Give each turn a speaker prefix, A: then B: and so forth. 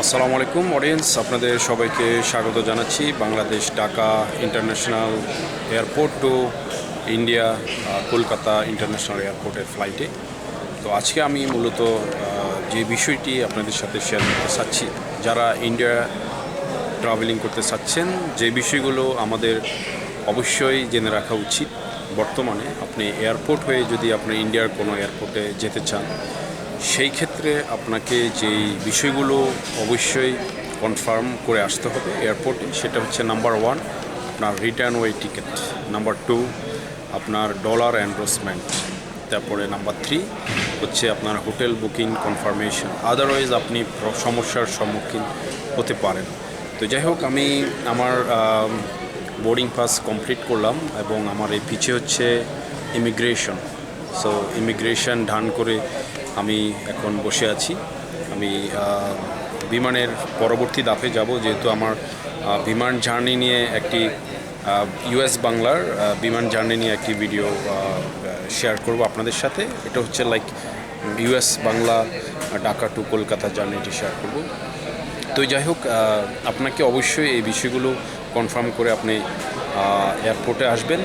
A: আসসালামু আলাইকুম অডিয়েন্স আপনাদের সবাইকে স্বাগত জানাচ্ছি। Bangladesh Dhaka international airport to India Kolkata international এয়ারপোর্টের ফ্লাইটে। তো আজকে আমি মূলত যে বিষয়টি আপনাদের সাথে শেয়ার করতে চাচ্ছি, যারা ইন্ডিয়া ট্রাভেলিং করতে চাচ্ছেন, যে বিষয়গুলো আমাদের অবশ্যই জেনে রাখা উচিত। বর্তমানে আপনি এয়ারপোর্ট হয়ে যদি আপনি ইন্ডিয়ার কোনো এয়ারপোর্টে যেতে চান সেই ক্ষেত্রে আপনাকে যেই বিষয়গুলো অবশ্যই কনফার্ম করে আসতে হবে এয়ারপোর্টে সেটা হচ্ছে নাম্বার ওয়ান আপনার return way ticket number two আপনার ডলার এনরোসমেন্ট তারপরে নাম্বার থ্রি হচ্ছে আপনার হোটেল বুকিং কনফার্মেশন আদারওয়াইজ আপনি সমস্যার সম্মুখীন হতে পারেন। তো যাই হোক, আমি আমার বোর্ডিং পাস কমপ্লিট করলাম এবং আমার এই পিছে হচ্ছে ইমিগ্রেশন সো ইমিগ্রেশন ডান করে আমি এখন বসে আছি। আমি বিমানের পরবর্তী ধাপে যাব, যেহেতু আমার বিমান জার্নি নিয়ে একটি ইউএস বাংলার বিমান জার্নি নিয়ে একটি ভিডিও শেয়ার করব আপনাদের সাথে। এটা হচ্ছে like US Bangla, Dhaka to Kolkata জার্নিটি share করব। তো যাই হোক আপনাকে অবশ্যই এই বিষয়গুলো কনফার্ম করে আপনি এয়ারপোর্টে আসবেন।